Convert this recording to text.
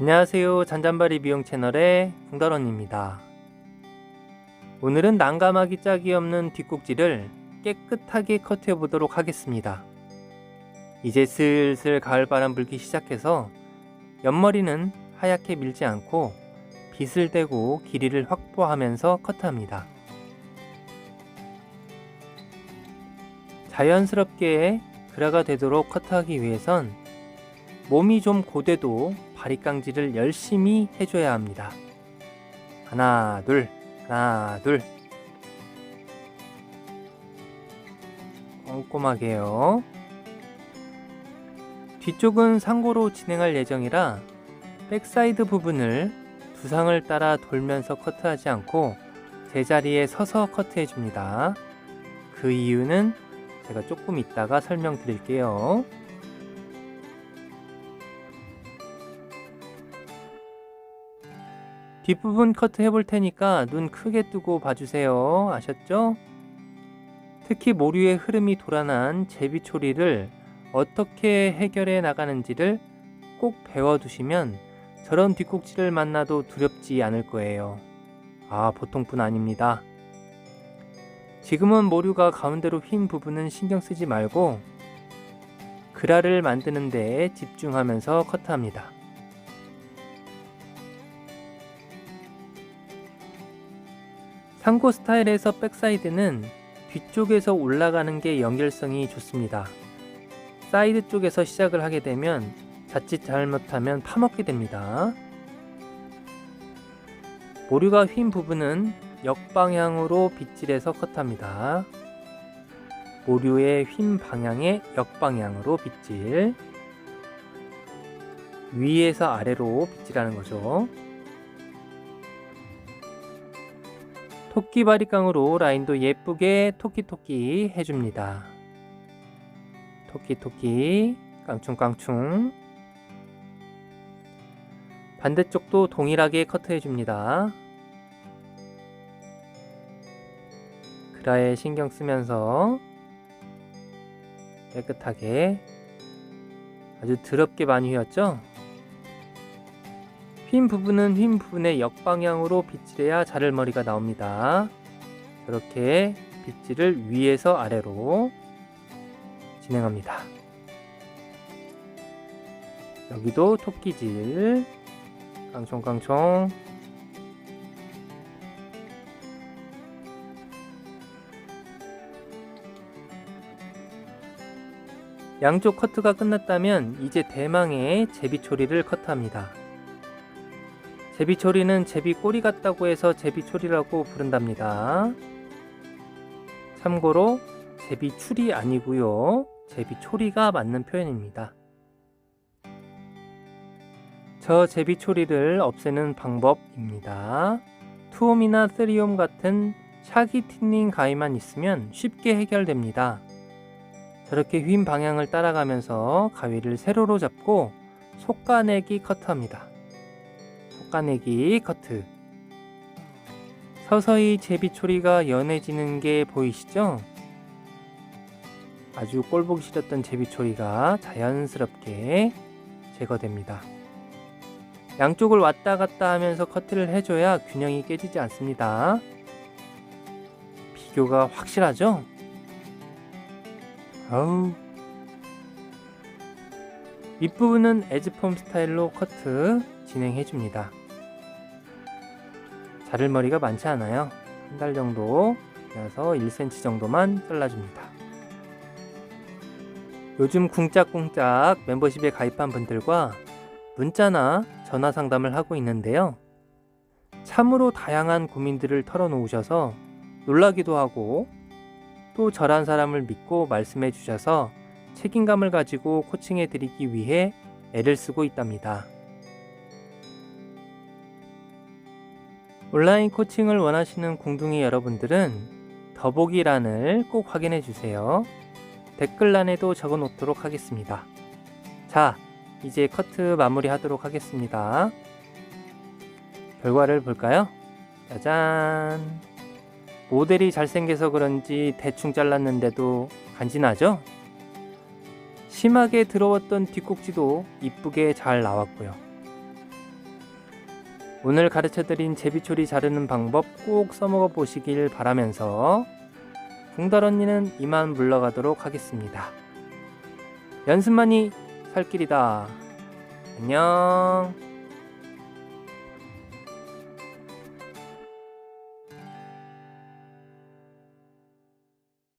안녕하세요. 잔잔바리 미용 채널의 홍달원입니다. 오늘은 난감하기 짝이 없는 뒷꼭지를 깨끗하게 커트해 보도록 하겠습니다. 이제 슬슬 가을바람 불기 시작해서 옆머리는 하얗게 밀지 않고 빗을 대고 길이를 확보하면서 커트합니다. 자연스럽게 그라가 되도록 커트하기 위해선 몸이 좀 고돼도 바리깡질을 열심히 해줘야 합니다. 하나, 둘, 하나, 둘. 꼼꼼하게요. 뒤쪽은 상고로 진행할 예정이라 백사이드 부분을 두상을 따라 돌면서 커트하지 않고 제자리에 서서 커트해 줍니다. 그 이유는 제가 조금 이따가 설명드릴게요. 뒷부분 커트 해볼 테니까 눈 크게 뜨고 봐주세요. 아셨죠? 특히 모류의 흐름이 돌아난 제비초리를 어떻게 해결해 나가는지를 꼭 배워두시면 저런 뒷꼭지를 만나도 두렵지 않을 거예요. 아, 보통뿐 아닙니다. 지금은 모류가 가운데로 휜 부분은 신경 쓰지 말고 그라를 만드는 데 집중하면서 커트합니다. 상고 스타일에서 백사이드는 뒤쪽에서 올라가는 게 연결성이 좋습니다. 사이드 쪽에서 시작을 하게 되면 자칫 잘못하면 파먹게 됩니다. 모류가 휜 부분은 역방향으로 빗질해서 컷합니다. 모류의 휜 방향의 역방향으로 빗질 위에서 아래로 빗질하는 거죠. 토끼 바리깡으로 라인도 예쁘게 토끼토끼 해줍니다. 토끼토끼 깡충깡충 반대쪽도 동일하게 커트해줍니다. 그라에 신경 쓰면서 깨끗하게 아주 더럽게 많이 휘었죠? 휜 부분은 휜 부분의 역방향으로 빗질해야 자를 머리가 나옵니다. 저렇게 빗질을 위에서 아래로 진행합니다. 여기도 토끼질 깡총깡총 양쪽 커트가 끝났다면 이제 대망의 제비 초리를 커트합니다. 제비초리는 제비 꼬리 같다고 해서 제비초리라고 부른답니다. 참고로 제비출이 아니고요. 제비초리가 맞는 표현입니다. 저 제비초리를 없애는 방법입니다. 투옴이나 쓰리옴 같은 샤기 틴닝 가위만 있으면 쉽게 해결됩니다. 저렇게 휜 방향을 따라가면서 가위를 세로로 잡고 속가내기 커트합니다. 속가내기 커트. 서서히 제비초리가 연해지는 게 보이시죠? 아주 꼴보기 싫었던 제비초리가 자연스럽게 제거됩니다. 양쪽을 왔다 갔다 하면서 커트를 해줘야 균형이 깨지지 않습니다. 비교가 확실하죠? 아우. 윗부분은 에즈폼 스타일로 커트 진행해줍니다. 자를 머리가 많지 않아요. 한 달 정도 그래서 1cm 정도만 잘라줍니다. 요즘 궁짝궁짝 멤버십에 가입한 분들과 문자나 전화 상담을 하고 있는데요. 참으로 다양한 고민들을 털어놓으셔서 놀라기도 하고 또 저란 사람을 믿고 말씀해 주셔서 책임감을 가지고 코칭해 드리기 위해 애를 쓰고 있답니다. 온라인 코칭을 원하시는 궁둥이 여러분들은 더보기란을 꼭 확인해 주세요. 댓글란에도 적어 놓도록 하겠습니다. 자, 이제 커트 마무리 하도록 하겠습니다. 결과를 볼까요? 짜잔! 모델이 잘생겨서 그런지 대충 잘랐는데도 간지나죠? 심하게 들어왔던 뒷꼭지도 이쁘게 잘 나왔고요. 오늘 가르쳐드린 제비초리 자르는 방법 꼭 써먹어 보시길 바라면서 붕달 언니는 이만 물러가도록 하겠습니다. 연습만이 살 길이다. 안녕.